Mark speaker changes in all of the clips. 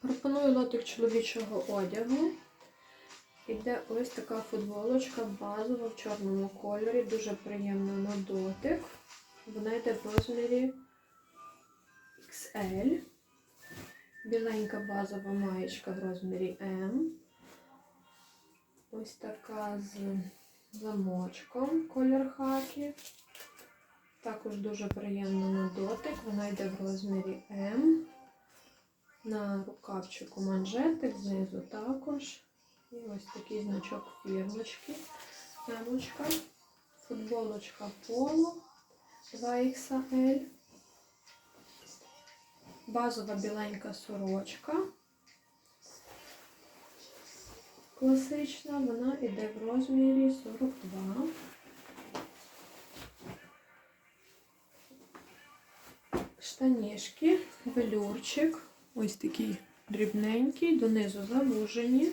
Speaker 1: Пропоную лотик чоловічого одягу. Іде ось така футболочка базова в чорному кольорі, дуже приємна на дотик. Вона йде в розмірі XL. Біленька базова маєчка в розмірі M. Ось така з замочком колір хакі. Також дуже приємна на дотик. Вона йде в розмірі М. На рукавчику манжетик, знизу також. І ось такий значок фірмочки. Емочка. Футболочка поло 2XL. Базова біленька сорочка. Класична, вона йде в розмірі 42. Штанішки, велюрчик, ось такий дрібненький, донизу завужені,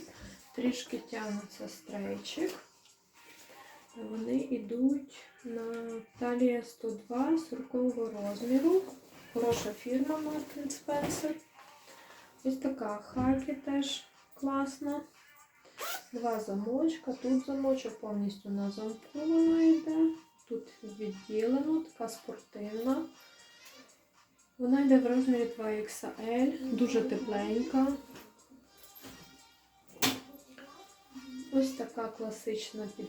Speaker 1: трішки тягнеться стрейчик. Вони йдуть на талія 102 40 розміру. Хороша фірма Martin Spencer. Ось така хакі теж класна. Два замочка. Тут замочок повністю на замку йде. Тут відділено, така спортивна. Вона йде в розмірі 2XL, дуже тепленька. Ось така класична під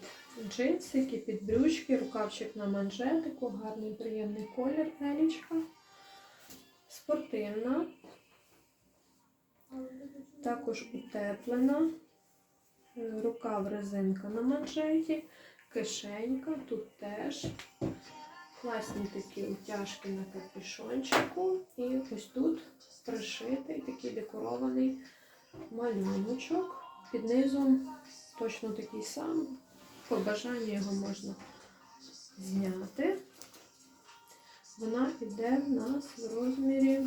Speaker 1: джинсики, під брючки, рукавчик на манжетику, гарний приємний колір, елічка. Спортивна, також утеплена, рукав резинка на манжеті, кишенька, тут теж. Класні такі утяжки на капюшончику. І ось тут пришитий такий декорований малюночок. Під низом точно такий самий. По бажанню його можна зняти. Вона йде в нас в розмірі.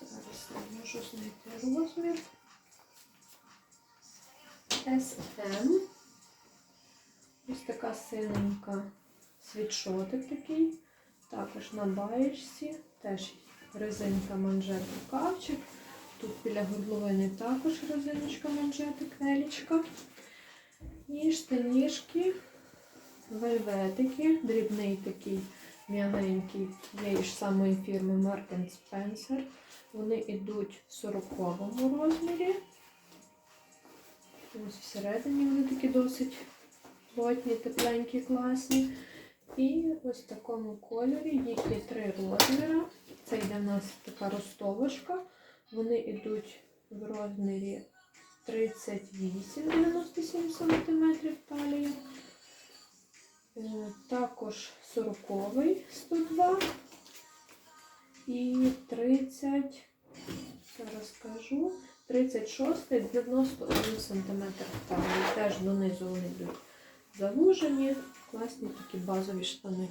Speaker 1: Зараз не можу знайти розмір. SM. Ось така синенька світшотик такий. Також на баєчці. Теж резинка манжет рукавчик. Тут біля горловини також резиночка манжетик, елічка. І штанішки, вельветики, дрібний такий м'ягенький, тієї ж самої фірми Martin Spencer. Вони йдуть в 40 розмірі. Ось всередині вони такі досить плотні, тепленькі, класні. І ось в такому кольорі їх є три розміри. Це йде в нас така ростовочка. Вони йдуть в розмірі 38-97 см талія. Е, Також 40 102 і 30, зараз скажу, 36 91 см талії. Теж донизу вони йдуть завужені, класні такі базові штани.